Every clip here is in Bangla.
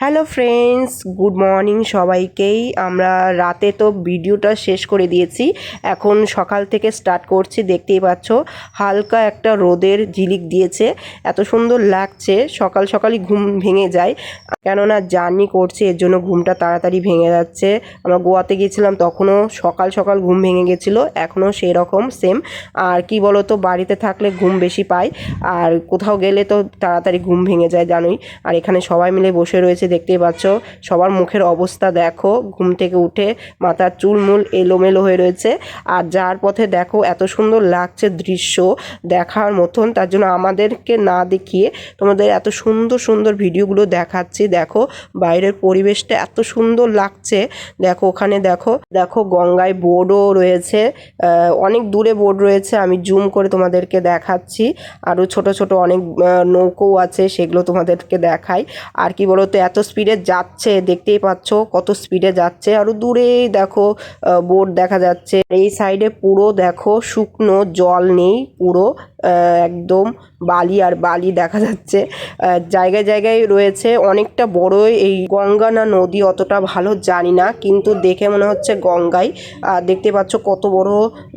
হ্যালো ফ্রেন্ডস গুড মর্নিং সবাইকেই। আমরা রাতে তো ভিডিওটা শেষ করে দিয়েছি। এখন সকাল থেকে স্টার্ট করছি, দেখতেই পাচ্ছ। হালকা একটা রোদের ঝিলিক দিয়েছে। এত সুন্দর লাগছে। সকাল সকালই ঘুম ভেঙে যায়। কেননা জার্নি করছে, এর জন্য ঘুমটা তাড়াতাড়ি ভেঙে যাচ্ছে। আমরা গোয়াতে গিয়েছিলাম, তখনও সকাল সকাল ঘুম ভেঙে গেছিল। এখনও সেই রকম সেম আর কি বলো তো বাড়িতে থাকলে ঘুম বেশি পাই আর কোথাও গেলে তো তাড়াতাড়ি ঘুম ভেঙে যায়, জানোই। আর এখানে সবাই মিলে বসে রয়েছে দেখতেই পাচ্ছ, সবার মুখের অবস্থা দেখো, ঘুম থেকে উঠে মাথার চুলমুল এলোমেলো হয়ে রয়েছে। আর যার পথে দেখো এত সুন্দর লাগছে দৃশ্য দেখার মতন, তার জন্য আমাদেরকে না দেখিয়ে তোমাদের এত সুন্দর সুন্দর ভিডিওগুলো দেখাচ্ছি। দেখো বাইরের পরিবেশটা এত সুন্দর লাগছে। দেখো ওখানে দেখো দেখো গঙ্গায় বোর্ডও রয়েছে। অনেক দূরে বোর্ড রয়েছে, আমি জুম করে তোমাদেরকে দেখাচ্ছি। আরও ছোট ছোট অনেক নৌকো আছে, সেগুলো তোমাদেরকে দেখাই। আর কি বলতো, এত স্পিডে যাচ্ছে, দেখতেই পাচ্ছ কত স্পিডে যাচ্ছে। আরও দূরেই দেখো বোর্ড দেখা যাচ্ছে। এই সাইডে পুরো দেখো শুকনো জল নেই, পুরো একদম বালি আর বালি দেখা যাচ্ছে। জায়গায় জায়গায় রয়েছে। অনেকটা বড় এই গঙ্গা না নদী অতটা ভালো জানি না, কিন্তু দেখে মনে হচ্ছে গঙ্গাই। আর দেখতে পাচ্ছ কত বড়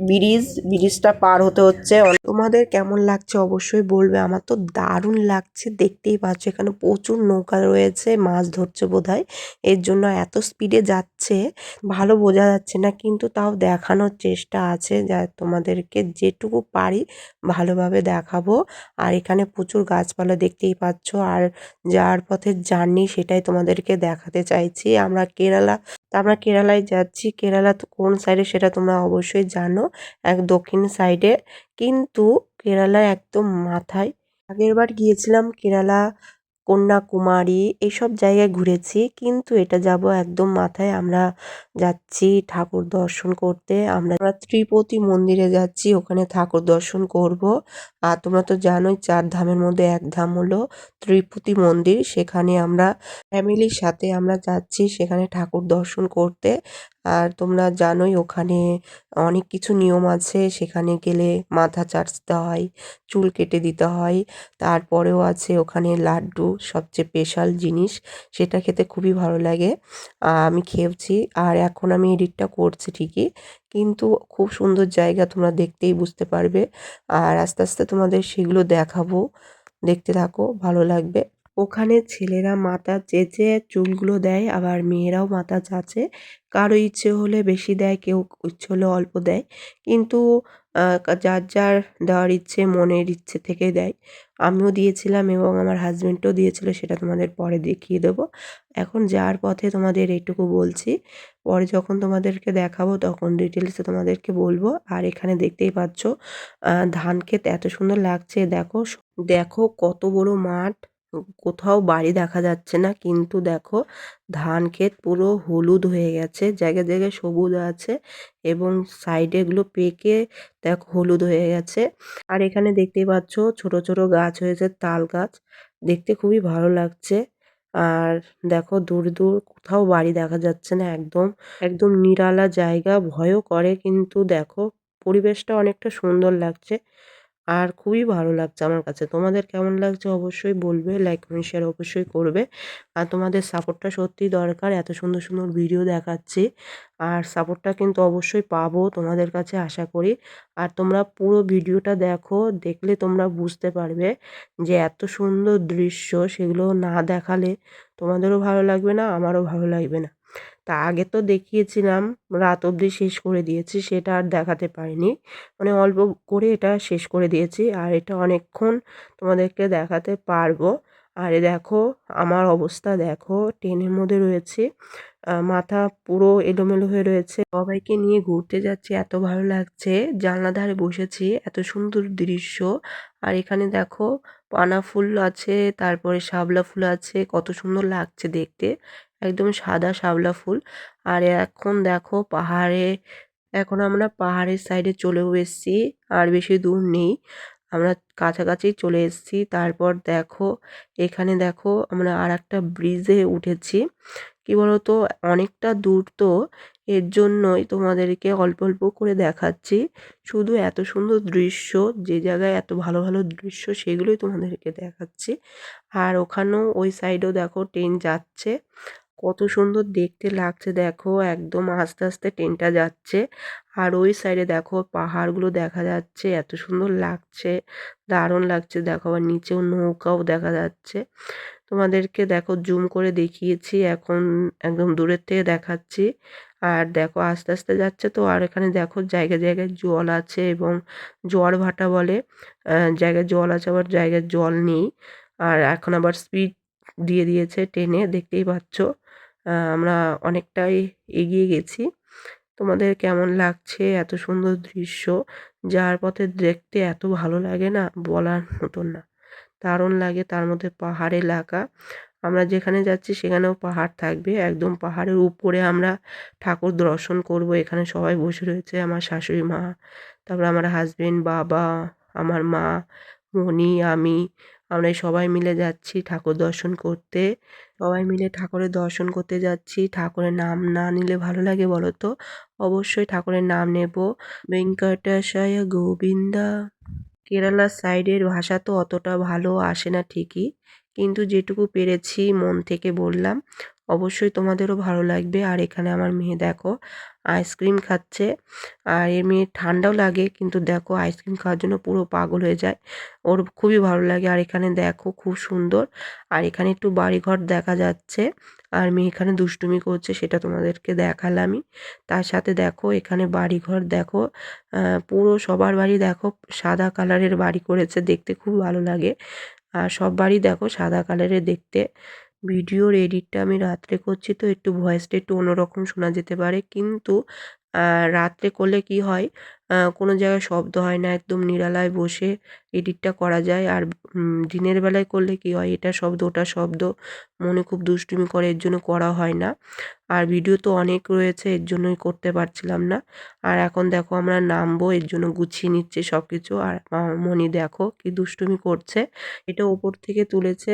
ব্রিজ, ব্রিজটা পার হতে হচ্ছে। তোমাদের কেমন লাগছে অবশ্যই বলবে। আমার তো দারুণ লাগছে, দেখতেই পাচ্ছ এখানে প্রচুর নৌকা রয়েছে, মাছ ধরছে বোধহয়। এর জন্য এত স্পিডে যাচ্ছে, ভালো বোঝা যাচ্ছে না, কিন্তু তাও দেখানোর চেষ্টা আছে, যা তোমাদেরকে যেটুকু পারি ভালোভাবে দেখাবো। আর এখানে প্রচুর গাছপালা দেখতেই পাচ্ছ। আর যাওয়ার পথে জার্নি সেটাই তোমাদেরকে দেখাতে চাইছি। আমরা কেরালা আমরা কেরালায় যাচ্ছি। কেরালা কোন সাইডে সেটা তোমরা অবশ্যই জানো, এক দক্ষিণ সাইডে। কিন্তু কেরালা একদম মাথায়। আগের বার গিয়েছিলাম কেরালা কন্যাকুমারী এইসব জায়গায় ঘুরেছি। কিন্তু এটা যাব একদম মাথায়। আমরা যাচ্ছি ঠাকুর দর্শন করতে। আমরা ত্রিপতি মন্দিরে যাচ্ছি, ওখানে ঠাকুর দর্শন করব। আর তোমরা তো জানোই, চার ধামের মধ্যে এক ধাম হলো ত্রিপতি মন্দির। সেখানে আমরা ফ্যামিলির সাথে আমরা যাচ্ছি, সেখানে ঠাকুর দর্শন করতে। আর তোমরা জানোই ওখানে অনেক কিছু নিয়ম আছে। সেখানে গেলে মাথা চাটতে হয়, চুল কেটে দিতে হয়। তারপরেও আছে ওখানে লাড্ডু, সবচেয়ে স্পেশাল জিনিস। সেটা খেতে খুবই ভালো লাগে। আমি খেয়েছি আর এখন আমি এডিটটা করছি ঠিকই। কিন্তু খুব সুন্দর জায়গা, তোমরা দেখতেই বুঝতে পারবে। আর আস্তে আস্তে তোমাদের সেগুলো দেখাবো। দেখতে থাকো, ভালো লাগবে। ওখানে ছেলেরা মাথা চেঁচে চুলগুলো দেয়, আবার মেয়েরাও মাথা চাচে। কারও ইচ্ছে হলে বেশি দেয়, কেউ ইচ্ছে হলে অল্প দেয়। কিন্তু যার যার দেওয়ার ইচ্ছে, মনের ইচ্ছে থেকে দেয়। আমিও দিয়েছিলাম এবং আমার হাজব্যান্ডও দিয়েছিল, সেটা তোমাদের পরে দেখিয়ে দেবো। এখন যার পথে তোমাদের এইটুকু বলছি, পরে যখন তোমাদেরকে দেখাবো, তখন ডিটেলসে তোমাদেরকে বলব। আর এখানে দেখতেই পাচ্ছ ধান ক্ষেত এত সুন্দর লাগছে, দেখো দেখো কত বড় মাঠ। কোথাও বাড়ি দেখা যাচ্ছে না, কিন্তু দেখো ধান ক্ষেত পুরো হলুদ হয়ে গেছে, জায়গায় জায়গায় সবুজ আছে এবং সাইডে এগুলো পেকে দেখো হলুদ হয়ে গেছে। আর এখানে দেখতেই পাচ্ছ ছোট ছোট গাছ হয়েছে, তাল গাছ, দেখতে খুবই ভালো লাগছে। আর দেখো দূর দূর কোথাও বাড়ি দেখা যাচ্ছে না, একদম একদম নিরালা জায়গা, ভয়ও করে, কিন্তু দেখো পরিবেশটা অনেকটা সুন্দর লাগছে। আর খুবই ভালো লাগছে আমার কাছে। তোমাদের কেমন লাগছে অবশ্যই বলবে লাইক কমেন্ট শেয়ার অবশ্যই করবে। আর তোমাদের সাপোর্টটা সত্যিই দরকার, এত সুন্দর সুন্দর ভিডিও দেখাচ্ছি। আর সাপোর্টটা কিন্তু অবশ্যই পাবো তোমাদের কাছে আশা করি। আর তোমরা পুরো ভিডিওটা দেখো, দেখলে তোমরা বুঝতে পারবে যে এত সুন্দর দৃশ্য, সেগুলো না দেখালে তোমাদেরও ভালো লাগবে না, আমারও ভালো লাগবে না। তা আগে তো দেখিয়েছিলাম, রাত অবধি শেষ করে দিয়েছি, সেটা আর দেখাতে পারিনি। মানে অল্প করে এটা শেষ করে দিয়েছি, আর এটা অনেকক্ষণ তোমাদেরকে দেখাতে পারব। আর দেখো, আমার অবস্থা দেখো, ট্রেনের মধ্যে রয়েছে মাথা পুরো এলোমেলো হয়ে রয়েছে। সবাইকে নিয়ে ঘুরতে যাচ্ছি, এত ভালো লাগছে জানলা ধারে বসেছি, এত সুন্দর দৃশ্য। আর এখানে দেখো, পানা ফুল আছে, তারপরে শাপলা ফুল আছে, কত সুন্দর লাগছে দেখতে। একদম সাদা শাপলা ফুল। আর এখন দেখো পাহাড়ে, এখন আমরা পাহাড়ের সাইডে চলেও এসেছি, আর বেশি দূর নেই। আমরা কাছাকাছি চলে এসেছি, তারপর দেখো, এখানে দেখো আমরা আর একটা ব্রিজে উঠেছি। কি বলতো, অনেকটা দূর তো, এর জন্যই তোমাদেরকে অল্প অল্প করে দেখাচ্ছি। শুধু এত সুন্দর দৃশ্য, যে জায়গায় এত ভালো ভালো দৃশ্য, সেগুলোই তোমাদেরকে দেখাচ্ছি। আর ওখানেও ওই সাইডেও দেখো ট্রেন যাচ্ছে। কত সুন্দর দেখতে লাগছে। দেখো একদম আস্তে আস্তে ট্রেনটা যাচ্ছে। আর ওই সাইডে দেখো পাহাড়গুলো দেখা যাচ্ছে। এত সুন্দর লাগছে। দারুণ লাগছে। দেখো আবার নিচেও নৌকাও দেখা যাচ্ছে। তোমাদেরকে দেখো জুম করে দেখিয়েছি। এখন একদম দূরের থেকে দেখাচ্ছি। আর দেখো আস্তে আস্তে যাচ্ছে তো। আর এখানে দেখো জায়গায় জায়গায় জল আছে এবং জোয়ার ভাটা বলে। জায়গায় জল আছে আবার জায়গায় জল নেই। আর এখন আবার স্পিড দিয়ে দিয়েছে ট্রেনে। দেখতেই পাচ্ছ। আমরা অনেকটাই এগিয়ে গেছি। তোমাদের কেমন লাগছে এত সুন্দর দৃশ্য? যার পথে দেখতে এত ভালো লাগে না, বলার মতন না। দারুণ লাগে তার মধ্যে পাহাড় এলাকা আমরা যেখানে যাচ্ছি সেখানেও পাহাড় থাকবে। একদম পাহাড়ের উপরে আমরা ঠাকুর দর্শন করব। এখানে সবাই বসে রয়েছে, আমার শাশুড়ি মা, তারপর আমার হাজবেন্ড বাবা, আমার মা মনি আমি। আমরা সবাই মিলে যাচ্ছি ঠাকুর দর্শন করতে। সবাই মিলে ঠাকুরের দর্শন করতে যাচ্ছি। ঠাকুরের নাম না নিলে ভালো লাগে বলো তো অবশ্যই ঠাকুরের নাম নেব। ভেঙ্কটাশায় গোবিন্দা। কেরালার সাইডের ভাষা তো অতটা ভালো আসে না ঠিকই। কিন্তু যেটুকু পেরেছি মন থেকে বললাম। অবশ্যই তোমাদেরও ভালো লাগবে। আর এখানে আমার মেয়ে দেখো। আইসক্রিম খাচ্ছে। আর এর মেয়ে ঠান্ডাও লাগে, কিন্তু দেখো আইসক্রিম খাওয়ার জন্য পুরো পাগল হয়ে যায়। ওর খুবই ভালো লাগে। আর এখানে দেখো খুব সুন্দর। আর এখানে একটু বাড়িঘর দেখা যাচ্ছে। আর মেয়ে এখানে দুষ্টুমি করছে, সেটা তোমাদেরকে দেখালামই। তার সাথে দেখো এখানে বাড়িঘর দেখো পুরো সবার বাড়ি দেখো, সাদা কালারের বাড়ি করেছে, দেখতে খুব ভালো লাগে। আর সব বাড়ি দেখো সাদা কালারের দেখতে। ভিডিওর এডিটটা আমি রাত্রে করছি তো একটু ভয়েসটা একটু অন্যরকম শোনা যেতে পারে। কিন্তু রাত্রে করলে কি হয় কোনো জায়গায় শব্দ হয় না, একদম নিরালায় বসে এডিটটা করা যায়। আর দিনের বেলায় করলে কি হয়, এটা শব্দ, ওটা শব্দ, মনে খুব দুষ্টুমি করে, এর জন্য করা হয় না। আর ভিডিও তো অনেক রয়েছে, এর জন্যই করতে পারছিলাম না। আর এখন দেখো আমরা নামবো, এর জন্য গুছিয়ে নিচ্ছে সব কিছু আর মনি দেখো কি দুষ্টুমি করছে। এটা ওপর থেকে তুলেছে।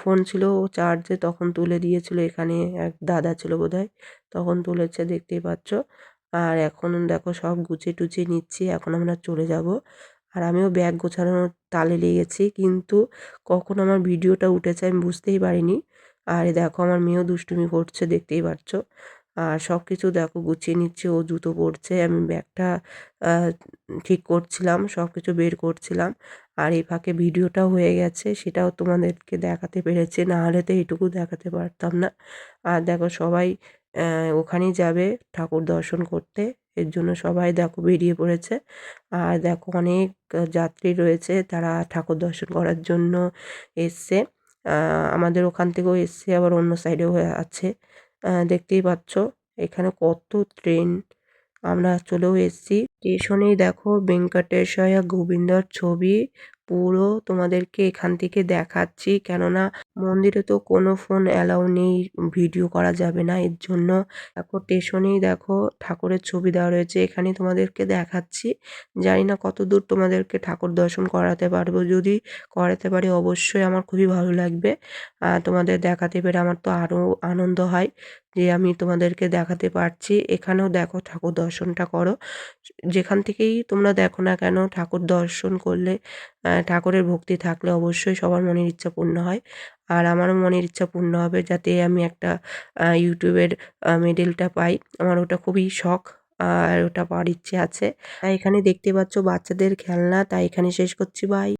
ফোন ছিল চার্জে তখন তুলে দিয়েছিল, এখানে এক দাদা ছিল বোধহয়, তখন তুলেছে, দেখতেই পাচ্ছ। আর এখন দেখো সব গুছিয়ে টুচিয়ে নিচ্ছি, এখন আমরা চলে যাব। আর আমিও ব্যাগ গোছানোর তালে লেগেছি, কিন্তু কখন আমার ভিডিওটা উঠেছে আমি বুঝতেই পারিনি। আর দেখো আমার মেয়েও দুষ্টুমি করছে, দেখতেই পাচ্ছ। আর সব কিছু দেখো গুছিয়ে নিচ্ছে, ও জুতো পরছে, আমি ব্যাগটা ঠিক করছিলাম সব কিছু বের করছিলাম। আর এই ফাঁকে ভিডিওটাও হয়ে গেছে, সেটাও তোমাদেরকে দেখাতে পেরেছে, না হলে তো এইটুকু দেখাতে পারতাম না। আর দেখো সবাই ওখানেই যাবে ঠাকুর দর্শন করতে, এর জন্য সবাই দেখো বেরিয়ে পড়েছে। আর দেখো অনেক যাত্রী রয়েছে, তারা ঠাকুর দর্শন করার জন্য এসছে। আমাদের ওখান থেকেও এসছে, আবার অন্য সাইডেও আছে। দেখতেই পাচ্ছ। এখানে কত ট্রেন। আমরা চলেও এসছি। স্টেশনে দেখো ভেঙ্কটেশ্বরা গোবিন্দর ছবি। পুরো তোমাদেরকে এখান থেকে দেখাচ্ছি। কেননা মন্দিরে তো কোনো ফোন অ্যালাউ নেই ভিডিও করা যাবে না, এর জন্য দেখো স্টেশনেই দেখো ঠাকুরের ছবি দেওয়া রয়েছে, এখানে তোমাদেরকে দেখাচ্ছি। জানি না কত দূর তোমাদেরকে ঠাকুর দর্শন করাতে পারব, যদি করাতে পারি অবশ্যই আমার খুবই ভালো লাগবে। তোমাদের দেখাতে পেরে আমার তো আরও আনন্দ হয় যে আমি তোমাদেরকে দেখাতে পারছি। এখানেও দেখো ঠাকুর দর্শনটা করো। যেখান থেকেই তোমরা দেখো না কেন ঠাকুর দর্শন করলে ঠাকুরের ভক্তি থাকলে অবশ্যই সবার মনের ইচ্ছা পূর্ণ হয়। আর আমারও মনের ইচ্ছা পূর্ণ হবে যাতে আমি একটা ইউটিউবের মেডেলটা পাই। আমার ওটা খুবই শখ, আর ওটা পাওয়ার ইচ্ছে আছে। তাই এখানে দেখতে পাচ্ছ বাচ্চাদের খেলনা, তাই এখানে শেষ করছি বাই